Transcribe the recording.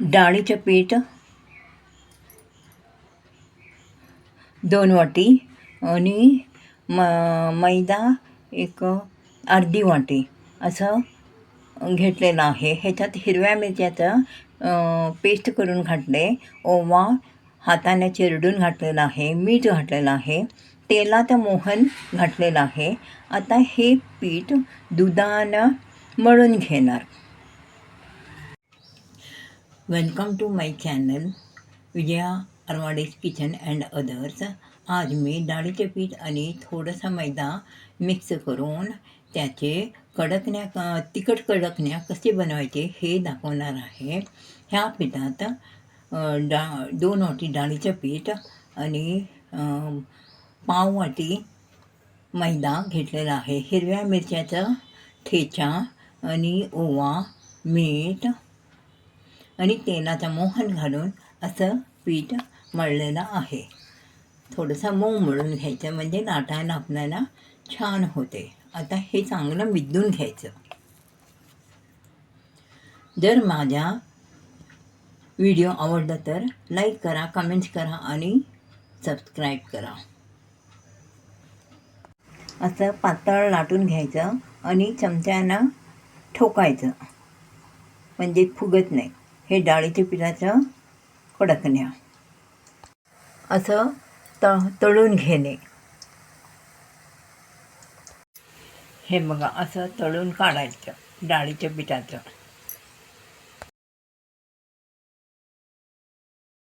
डाळीचं पीठ दोन वाटी आणि म मैदा एक अर्धी वाटी असं घेतलेलं आहे. ह्याच्यात हिरव्या मिरच्याचं पेस्ट करून घातले ओवा हाताने चिरडून घातलेला आहे मीठ घातलेलं आहे तेलात मोहन घातलेलं आहे. आता हे पीठ दुधानं मळून घेणार. Welcome to my channel Vijaya Arwade's kitchen and others आज मी डाळीचे पीठ आणि थोडासा मैदा मिक्स करून त्याचे कडकण्या तिखट कडकण्या कसे बनवायचे हे दाखवणार आहे. ह्या पिठात डा दोन वाटी डाळीचं पीठ आणि पाव वाटी मैदा घेतलेला आहे. हिरव्या मिरच्याचा ठेचा आणि ओवा मीठ आणि तेलाचा मोहन घालून असं पीठ मळलेलं आहे. थोडंसं मऊ मळून घ्यायचं म्हणजे लाटायला आपल्याला छान होते. आता हे चांगलं विदून घ्यायचं. जर माझ्या व्हिडिओ आवडला तर लाईक करा कमेंट्स करा आणि सबस्क्राईब करा. असं पातळ लाटून घ्यायचं आणि चमच्यानं ठोकायचं. म्हणजे फुगत नाही. हे डाळीच्या पिठाचं कडकण्या. असं त तळून घेणे. हे बघा असं तळून काढायचं डाळीच्या पिठाचं.